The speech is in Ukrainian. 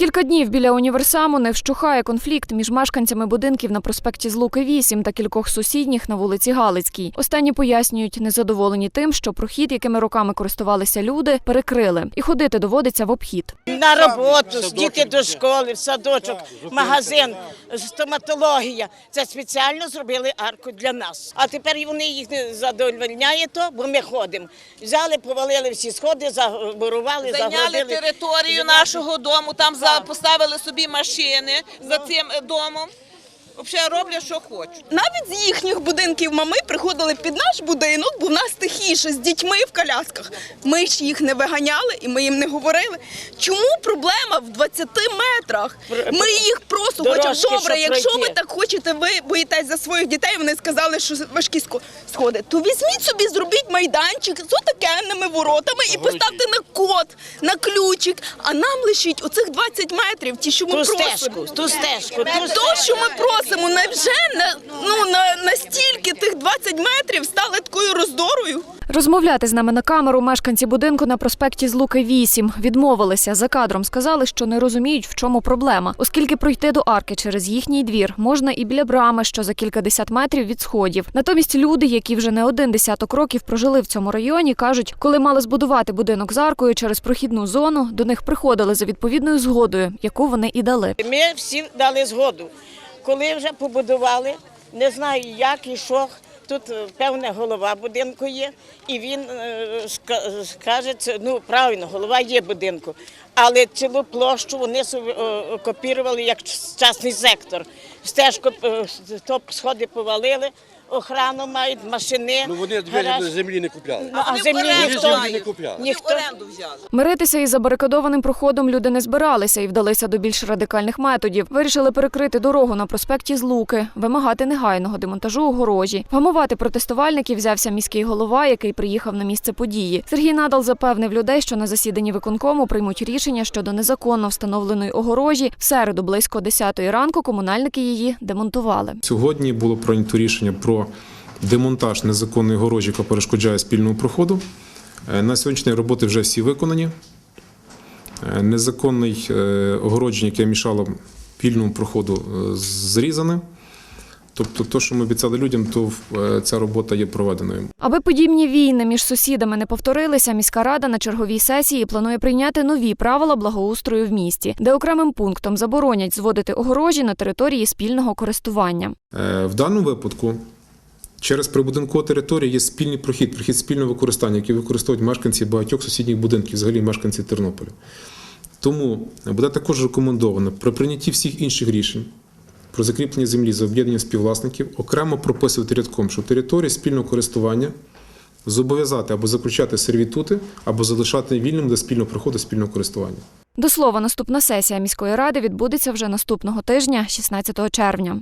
Кілька днів біля універсаму не вщухає конфлікт між мешканцями будинків на проспекті Злуки 8 та кількох сусідніх на вулиці Галицькій. Останні пояснюють, незадоволені тим, що прохід, якими роками користувалися люди, перекрили, і ходити доводиться в обхід. На роботу, діти до школи, в садочок, магазин, стоматологія. Це спеціально зробили арку для нас. А тепер вони їх не задовольняє то, бо ми ходимо. Взяли, повалили всі сходи, заборували, Зайняли загородили. територію нашого дому, там за, поставили собі машини за цим е, домом. Взагалі роблять, що хочуть. Навіть з їхніх будинків мами приходили під наш будинок, бо в нас тихіше з дітьми в колясках. Ми ж їх не виганяли і ми їм не говорили. Чому проблема в 20 метрах? Ми їх просто хочемо. Добре, якщо ви так хочете, ви боїтесь за своїх дітей. Вони сказали, що важкі сходи. То візьміть собі, зробіть майданчик з отакенними воротами і поставте на код, на ключик. А нам лишіть оцих 20 метрів, ті, що ми Ту стежку, ту стежку, То, що ми просимо, невже на, ну, на, настільки тих 20 метрів стали такою роздорою? Розмовляти з нами на камеру мешканці будинку на проспекті Злуки 8 відмовилися. За кадром сказали, що не розуміють, в чому проблема, оскільки пройти до арки через їхній двір можна і біля брами, що за кількадесят метрів від сходів. Натомість люди, які вже не один десяток років прожили в цьому районі, кажуть, коли мали збудувати будинок з аркою через прохідну зону, до них приходили за відповідною згодою, яку вони і дали. Ми всі дали згоду. Коли вже побудували, не знаю як і що. Тут е, певне голова будинку є, і він е, ска- скаже, ну правильно, голова є будинку. Але цілу площу вони е, копірували як частний сектор. Стежку топ сходи повалили, охрану мають, машини. Ну вони двері гараж. на землі не купляли. Ну, а землі ніхто не купляли. В Ніхто- оренду взяли. Миритися із забарикадованим проходом люди не збиралися і вдалися до більш радикальних методів. Вирішили перекрити дорогу на проспекті Злуки, вимагати негайного демонтажу огорожі. Вгамувати протестувальників взявся міський голова, який приїхав на місце події. Сергій Надал запевнив людей, що на засіданні виконкому приймуть рішення щодо незаконно встановленої огорожі. В середу близько 10 ранку комунальники її демонтували. Сьогодні було прийнято рішення про демонтаж незаконної горожі, яка перешкоджає спільному проходу. Е, На сьогоднішній роботи вже всі виконані. Е, Незаконне огородження, яке мішало спільному проходу, е, зрізане. Тобто, те, що ми обіцяли людям, то ця робота є проведеною. Аби подібні війни між сусідами не повторилися, міська рада на черговій сесії планує прийняти нові правила благоустрою в місті, де окремим пунктом заборонять зводити огорожі на території спільного користування. В даному випадку через прибудинкову територію є спільний прохід, прохід спільного використання, який використовують мешканці багатьох сусідніх будинків, взагалі мешканці Тернополя. Тому буде також рекомендовано при прийнятті всіх інших рішень про закріплення землі за об'єднання співвласників окремо прописувати рядком, що території спільного користування зобов'язати або заключати сервітути, або залишати вільним для спільного проходу спільного користування. До слова, наступна сесія міської ради відбудеться вже наступного тижня, 16 червня.